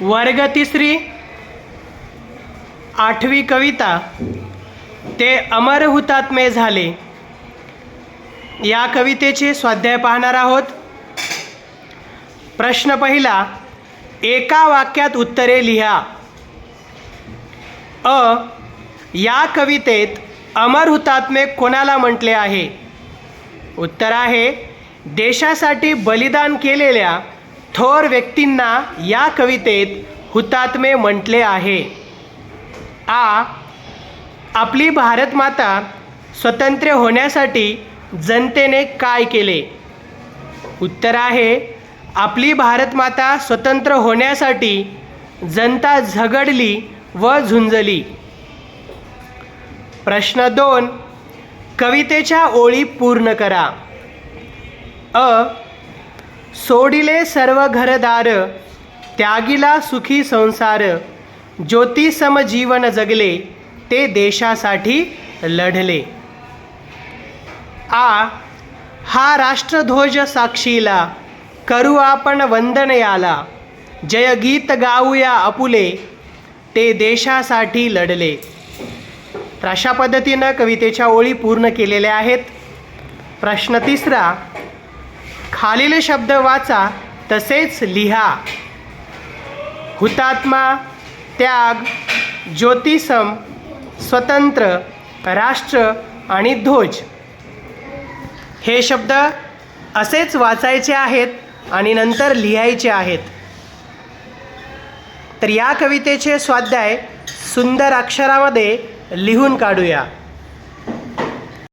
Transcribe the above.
वर्ग तिसरी आठवी कविता. ते अमर हुतात्मे झाले. या कवितेचे स्वाध्याय पाहणार आहोत. प्रश्न पहिला एका वाक्यात उत्तरे लिहा. अ या कवितेत अमर हुतात्मे कोणाला म्हटले आहे? उत्तर आहे देशासाठी बलिदान केलेल्या थोर व्यक्तींना या कवितेत हुतात्मे म्हटले आहे. आ आपली भारतमाता स्वतंत्र होण्यासाठी जनतेने काय केले? उत्तर आहे आपली भारतमाता स्वतंत्र होण्यासाठी जनता झगडली व झुंजली. प्रश्न दोन कवितेच्या ओळी पूर्ण करा. अ सोडिले सर्व घरदार त्यागिला सुखी संसार ज्योतिसम जीवन जगले ते देशासाठी लढले. आ हा राष्ट्रध्वज साक्षीला करू आपण वंदन याला जय गीत गाऊया अपुले ते देशासाठी लढले. तर अशा पद्धतीनं कवितेच्या ओळी पूर्ण केलेल्या आहेत. प्रश्न तिसरा खालील शब्द वाचा तसेच लिहा. हुतात्मा त्याग ज्योतिसम स्वतंत्र राष्ट्र आणि ध्वज. हे शब्द असेच वाचायचे आहेत आणि नंतर लिहायचे आहेत. तर या कवितेचे स्वाध्याय सुंदर अक्षरामध्ये लिहून काढूया.